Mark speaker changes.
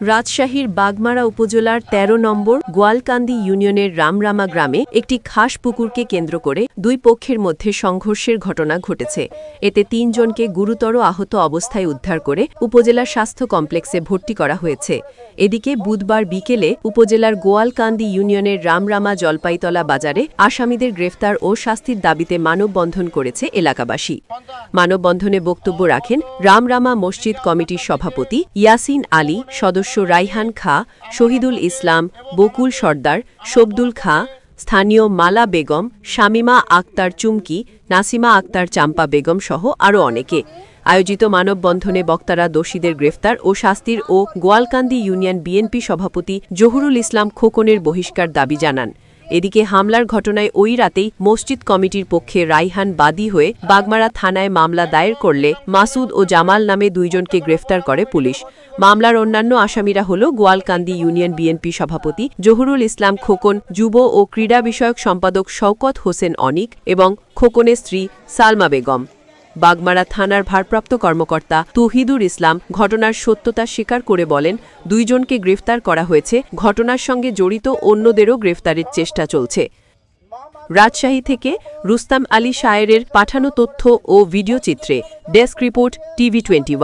Speaker 1: রাজশাহীর বাগমারা উপজেলার ১৩ নম্বর গোয়ালকান্দি ইউনিয়নের রামরামা গ্রামে একটি খাস পুকুরকে কেন্দ্র করে দুই পক্ষের মধ্যে সংঘর্ষের ঘটনা ঘটেছে। এতে তিনজনকে গুরুতর আহত অবস্থায় উদ্ধার করে উপজেলা স্বাস্থ্য কমপ্লেক্সে ভর্তি করা হয়েছে। এদিকে বুধবার বিকেলে উপজেলার গোয়ালকান্দি ইউনিয়নের রামরামা জলপাইতলা বাজারে আসামিদের গ্রেফতার ও শাস্তির দাবিতে মানববন্ধন করেছে এলাকাবাসী। মানববন্ধনে বক্তব্য রাখেন রামরামা মসজিদ কমিটির সভাপতি ইয়াসিন আলী, সদস্য রাইহান খা, শহীদুল ইসলাম, বকুল সর্দার সবদুল খা, স্থানীয় মালা বেগম, শামিমা আক্তার চুমকি, নাসিমা আক্তার চাম্পা বেগম সহ আরও অনেকে। আয়োজিত মানববন্ধনে বক্তারা দোষীদের গ্রেফতার ও শাস্তির ও গোয়ালকান্দি ইউনিয়ন বিএনপি সভাপতি জহুরুল ইসলাম খোকনের বহিষ্কার দাবি জানান। এদিকে হামলার ঘটনায় ওই রাতেই মসজিদ কমিটির পক্ষে রাইহান বাদী হয়ে বাগমারা থানায় মামলা দায়ের করলে মাসুদ ও জামাল নামে দুইজনকে গ্রেফতার করে পুলিশ। মামলার অন্যান্য আসামিরা হল গোয়ালকান্দি ইউনিয়ন বিএনপি সভাপতি জহুরুল ইসলাম খোকন, যুব ও ক্রীড়া বিষয়ক সম্পাদক শওকত হোসেন অনিক এবং খোকনের স্ত্রী সালমা বেগম। বাগমারা থানার ভারপ্রাপ্ত কর্মকর্তা তুহিদুর ইসলাম ঘটনার সত্যতা স্বীকার করে বলেন, দুইজনকে গ্রেফতার করা হয়েছে, ঘটনার সঙ্গে জড়িত অন্যদেরও গ্রেফতারের চেষ্টা চলছে। রাজশাহী থেকে রুস্তাম আলী শায়েরের পাঠানো তথ্য ও ভিডিও চিত্রে ডেস্ক রিপোর্ট টিভি টোয়েন্টি